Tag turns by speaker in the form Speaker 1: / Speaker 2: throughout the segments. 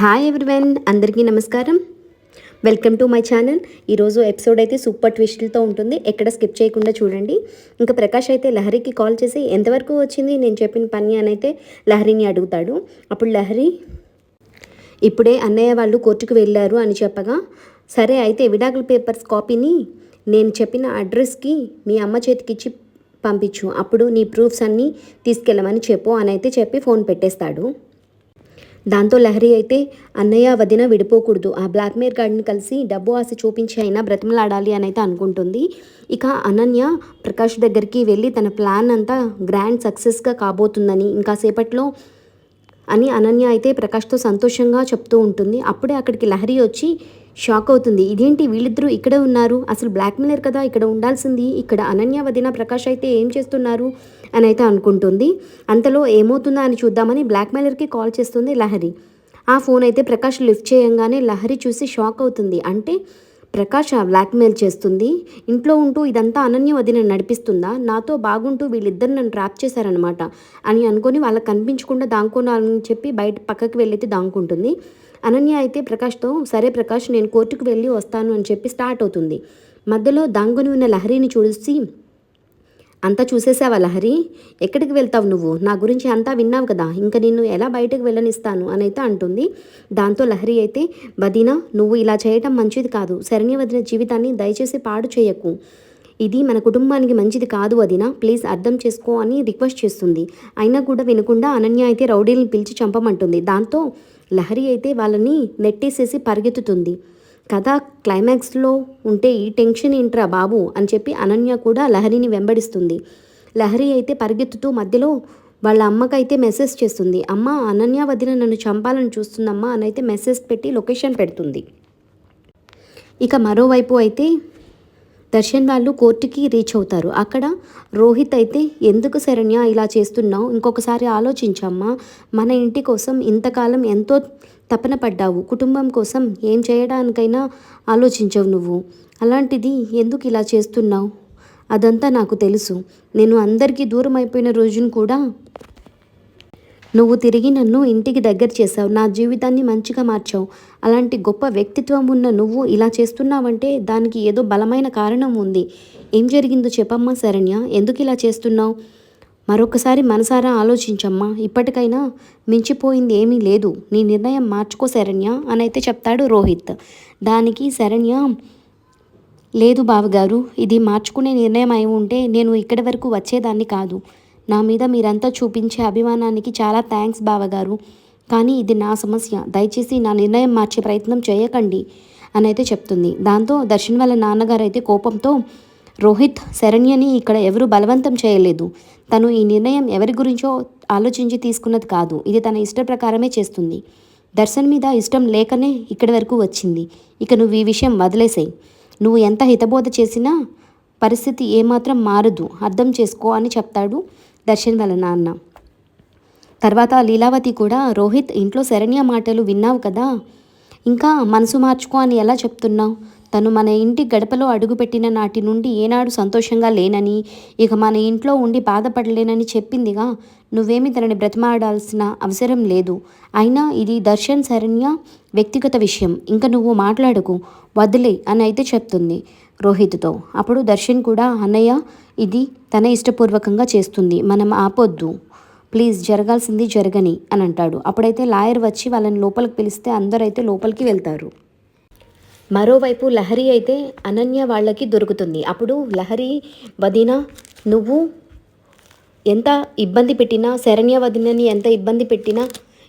Speaker 1: Hi everyone అందరికీ నమస్కారం. Welcome to my channel ఈరోజు ఎపిసోడ్ అయితే సూపర్ ట్విస్ట్లతో ఉంటుంది. ఎక్కడ స్కిప్ చేయకుండా చూడండి. ఇంకా ప్రకాష్ అయితే లహరికి కాల్ చేసి ఎంతవరకు వచ్చింది? నేను చెప్పిన పని అని అయితే లహరిని అడుగుతాడు. అప్పుడు లహరి ఇప్పుడే అన్నయ్య వాళ్ళు కోర్టుకు వెళ్ళారు అని చెప్పగా సరే అయితే విడాకుల పేపర్స్ కాపీని నేను చెప్పిన అడ్రస్కి మీ అమ్మ చేతికిచ్చి పంపించు. అప్పుడు నీ ప్రూఫ్స్ అన్నీ తీసుకెళ్ళమని చెప్పు అని అయితే చెప్పి ఫోన్ పెట్టేస్తాడు. దాంతో లహరి అయితే అన్నయ్య వదిన విడిపోకూడదు. ఆ బ్లాక్మెయిల్ గార్డ్ని కలిసి డబ్బు ఆశ చూపించి అయినా బ్రతిమలాడాలి అని అయితే అనుకుంటుంది. ఇక అనన్య ప్రకాష్ దగ్గరికి వెళ్ళి తన ప్లాన్ అంతా గ్రాండ్ సక్సెస్గా కాబోతుందని ఇంకా సేపట్లో అని అనన్య అయితే ప్రకాష్తో సంతోషంగా చెప్తూ ఉంటుంది. అప్పుడే అక్కడికి లహరి వచ్చి షాక్ అవుతుంది. ఇదేంటి? వీళ్ళిద్దరూ ఇక్కడే ఉన్నారు. అసలు బ్లాక్మెయిలర్ కదా ఇక్కడ ఉండాల్సింది. ఇక్కడ అనన్య వదిన ప్రకాష్ అయితే ఏం చేస్తున్నారు? అని అయితే అనుకుంటుంది. అంతలో ఏమవుతుందా అని చూద్దామని బ్లాక్మెయిలర్కి కాల్ చేస్తుంది లహరి. ఆ ఫోన్ అయితే ప్రకాష్ లిఫ్ట్ చేయంగానే లహరి చూసి షాక్ అవుతుంది. అంటే ప్రకాష్ బ్లాక్మెయిల్ చేస్తుంది? ఇంట్లో ఉంటూ ఇదంతా అనన్య వదిన నడిపిస్తుందా? నాతో బాగుంటూ వీళ్ళిద్దరు నన్ను ట్రాప్ చేశారనమాట అని అనుకొని వాళ్ళకి కనిపించకుండా దాంకోనాలని చెప్పి బయట పక్కకి వెళ్ళైతే దాంకుంటుంది. అనన్య అయితే ప్రకాష్తో సరే ప్రకాష్ నేను కోర్టుకు వెళ్ళి వస్తాను అని చెప్పి స్టార్ట్ అవుతుంది. మధ్యలో దాంగుని ఉన్న లహరిని చూసి అంతా చూసేసావా లహరి? ఎక్కడికి వెళ్తావు నువ్వు? నా గురించి అంతా విన్నావు కదా. ఇంకా నిన్ను ఎలా బయటకు వెళ్ళనిస్తాను? అని అయితే అంటుంది. దాంతో లహరి అయితే వదినా నువ్వు ఇలా చేయటం మంచిది కాదు. శరణి వదిన జీవితాన్ని దయచేసి పాడు చేయకు. ఇది మన కుటుంబానికి మంచిది కాదు వదిన. ప్లీజ్ అర్థం చేసుకో అని రిక్వెస్ట్ చేస్తుంది. అయినా కూడా వినకుండా అనన్య అయితే రౌడీల్ని పిలిచి చంపమంటుంది. దాంతో లహరి అయితే వాళ్ళని నెట్టేసేసి పరిగెత్తుతుంది. కథ క్లైమాక్స్లో ఉంటే ఈ టెన్షన్ ఏంట్రా బాబు? అని చెప్పి అనన్య కూడా లహరిని వెంబడిస్తుంది. లహరి అయితే పరిగెత్తుతూ మధ్యలో వాళ్ళ అమ్మకైతే మెసేజ్ చేస్తుంది. అమ్మ అనన్య వదిన నన్ను చంపాలని చూస్తుందమ్మా అని అయితే మెసేజ్ పెట్టి లొకేషన్ పెడుతుంది. ఇక మరోవైపు అయితే దర్శన్ వాళ్ళు కోర్టుకి రీచ్ అవుతారు. అక్కడ రోహిత్ అయితే ఎందుకు శరణ్య ఇలా చేస్తున్నావు? ఇంకొకసారి ఆలోచించమ్మా. మన ఇంటి కోసం ఇంతకాలం ఎంతో తపన పడ్డావు. కుటుంబం కోసం ఏం చేయడానికైనా ఆలోచించవు నువ్వు. అలాంటిది ఎందుకు ఇలా చేస్తున్నావు? అదంతా నాకు తెలుసు. నేను అందరికీ దూరం అయిపోయిన రోజును కూడా నువ్వు తిరిగి నన్ను ఇంటికి దగ్గర చేశావు నా జీవితాన్ని మంచిగా మార్చావు. అలాంటి గొప్ప వ్యక్తిత్వం ఉన్న నువ్వు ఇలా చేస్తున్నావంటే దానికి ఏదో బలమైన కారణం ఉంది. ఏం జరిగిందో చెప్పమ్మా శరణ్య ఎందుకు ఇలా చేస్తున్నావు? మరొకసారి మనసారా ఆలోచించమ్మా ఇప్పటికైనా మించిపోయింది ఏమీ లేదు. నీ నిర్ణయం మార్చుకో శరణ్య అని అయితే చెప్తాడు రోహిత్. దానికి శరణ్య లేదు బావగారు ఇది మార్చుకునే నిర్ణయం అయి ఉంటే నేను ఇక్కడి వరకు వచ్చేదాన్ని కాదు. నా మీద మీరంతా చూపించే అభిమానానికి చాలా థ్యాంక్స్ బావగారు. కానీ ఇది నా సమస్య. దయచేసి నా నిర్ణయం మార్చే ప్రయత్నం చేయకండి అని అయితే చెప్తుంది. దాంతో దర్శన్ వాళ్ళ నాన్నగారు అయితే కోపంతో రోహిత్ శరణ్యని ఇక్కడ ఎవరు బలవంతం చేయలేదు. తను ఈ నిర్ణయం ఎవరి గురించో ఆలోచించి తీసుకున్నది కాదు. ఇది తన ఇష్ట ప్రకారమే చేస్తుంది. దర్శన్ మీద ఇష్టం లేకనే ఇక్కడి వరకు వచ్చింది. ఇక నువ్వు ఈ విషయం వదిలేసేయి. నువ్వు ఎంత హితబోధ చేసినా పరిస్థితి ఏమాత్రం మారదు. అర్థం చేసుకో అని చెప్తాడు దర్శన్ వాళ్ళ నాన్న తర్వాత లీలావతి కూడా రోహిత్ ఇంట్లో శరణ్య మాటలు విన్నావు కదా? ఇంకా మనసు మార్చుకో అని ఎలా చెప్తున్నావు? తను మన ఇంటి గడపలో అడుగుపెట్టిన నాటి నుండి ఏనాడు సంతోషంగా లేనని ఇక మన ఇంట్లో ఉండి బాధపడలేనని చెప్పిందిగా? నువ్వేమి తనని బ్రతిమాడాల్సిన అవసరం లేదు. అయినా ఇది దర్శన్ శరణ్య వ్యక్తిగత విషయం. ఇంకా నువ్వు మాట్లాడకు. వదిలే అని అయితే చెప్తుంది. రోహిత్తో. అప్పుడు దర్శన్ కూడా అన్నయ్య ఇది తన ఇష్టపూర్వకంగా చేస్తుంది మనం ఆపొద్దు. ప్లీజ్ జరగాల్సింది జరగని అని అంటాడు. అప్పుడైతే లాయర్ వచ్చి వాళ్ళని లోపలికి పిలిస్తే అందరైతే లోపలికి వెళ్తారు. మరోవైపు లహరి అయితే అనన్య వాళ్ళకి దొరుకుతుంది. అప్పుడు లహరి వదిన నువ్వు ఎంత ఇబ్బంది పెట్టినా శరణ్య వదినని ఎంత ఇబ్బంది పెట్టినా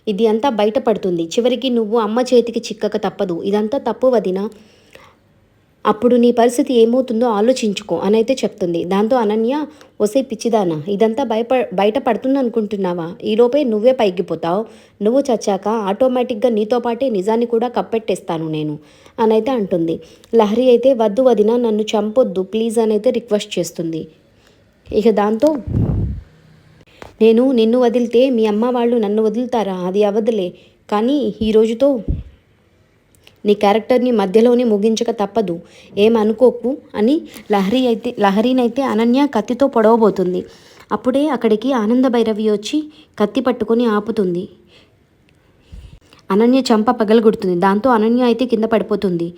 Speaker 1: ఇది అంతా బయటపడుతుంది. చివరికి నువ్వు అమ్మ చేతికి చిక్కక తప్పదు. ఇదంతా తప్పు వదిన. అప్పుడు నీ పరిస్థితి ఏమవుతుందో ఆలోచించుకో అని అయితే చెప్తుంది. దాంతో అనన్య ఒసే పిచ్చిదానా ఇదంతా భయప బయట పడుతుంది అనుకుంటున్నావా ఈలోపే నువ్వే పైకిపోతావు నువ్వు చచ్చాక ఆటోమేటిక్గా నీతో పాటే నిజాన్ని కూడా కప్పెట్టేస్తాను నేను అని అయితే అంటుంది. లహరి అయితే వద్దు వదిన నన్ను చంపొద్దు ప్లీజ్ అని అయితే రిక్వెస్ట్ చేస్తుంది. ఇక దాంతో నేను నిన్ను వదిలితే మీ అమ్మ వాళ్ళు నన్ను వదులుతారా? అది అవదులే. కానీ ఈ రోజుతో నీ క్యారెక్టర్ని మధ్యలోనే ముగించక తప్పదు. ఏమనుకోకు అని లహరి అయితే లహరినైతే అనన్య కత్తితో పొడవబోతుంది. అప్పుడే అక్కడికి ఆనంద భైరవి వచ్చి కత్తి పట్టుకొని ఆపుతుంది. అనన్య చంప పగలగొడుతుంది. దాంతో అనన్య అయితే కింద పడిపోతుంది.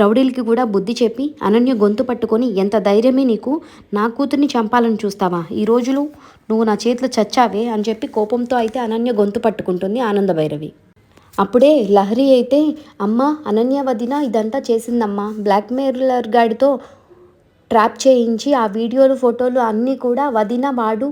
Speaker 1: రౌడీలకి కూడా బుద్ధి చెప్పి అనన్య గొంతు పట్టుకొని ఎంత ధైర్యమే నీకు? నా కూతుర్ని చంపాలని చూస్తావా? ఈ రోజులు నువ్వు నా చేతిలో చచ్చావే? అని చెప్పి కోపంతో అయితే అనన్య గొంతు పట్టుకుంటుంది ఆనంద భైరవి అప్పుడే లహరి అయితే అమ్మ అనన్య వదిన ఇదంతా చేసిందమ్మా. బ్లాక్మెయిలర్ గాడితో ట్రాప్ చేయించి ఆ వీడియోలు ఫోటోలు అన్నీ కూడా వదిన వాడు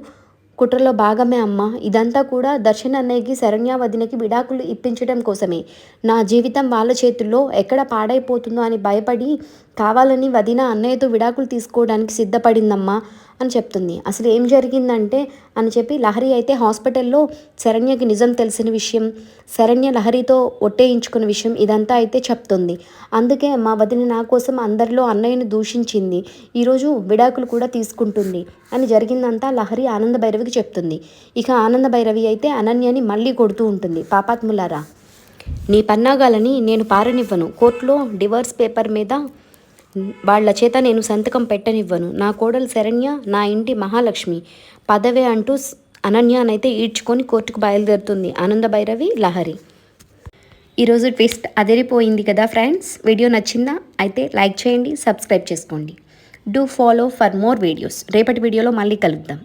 Speaker 1: కుట్రలో భాగమే అమ్మ. ఇదంతా కూడా దర్శన్ అన్నయ్యకి శరణ్య వదినకి విడాకులు ఇప్పించడం కోసమే. నా జీవితం వాళ్ళ చేతుల్లో ఎక్కడ పాడైపోతుందో అని భయపడి కావాలని వదిన అన్నయ్యతో విడాకులు తీసుకోవడానికి సిద్ధపడిందమ్మా. అని చెప్తుంది. అసలు ఏం జరిగిందంటే అని చెప్పి లహరి అయితే హాస్పిటల్లో శరణ్యకి నిజం తెలిసిన విషయం శరణ్య లహరితో ఒట్టేయించుకున్న విషయం ఇదంతా అయితే చెప్తుంది. అందుకే మా వదిన నా కోసం అందరిలో అన్నయ్యను దూషించింది. ఈరోజు విడాకులు కూడా తీసుకుంటుంది అని జరిగిందంతా లహరి ఆనంద భైరవికి చెప్తుంది. ఇక ఆనంద భైరవి అయితే అనన్యని మళ్ళీ కొడుతూ ఉంటుంది. పాపాత్ములారా నీ పన్నాగాలని నేను పారనివ్వను. కోర్టులో డివర్స్ పేపర్ మీద వాళ్ళ చేత నేను సంతకం పెట్టనివ్వను. నా కోడలు శరణ్య నా ఇంటి మహాలక్ష్మి. పదవే అంటూ అనన్యానైతే అనన్యనైతే ఈడ్చుకొని కోర్టుకు బయలుదేరుతుంది. ఆనంద భైరవి లహరి. ఈరోజు ట్విస్ట్ అదిరిపోయింది కదా ఫ్రెండ్స్? వీడియో నచ్చిందా? అయితే లైక్ చేయండి సబ్స్క్రైబ్ చేసుకోండి. Do follow for more videos. రేపటి వీడియోలో మళ్ళీ కలుద్దాం.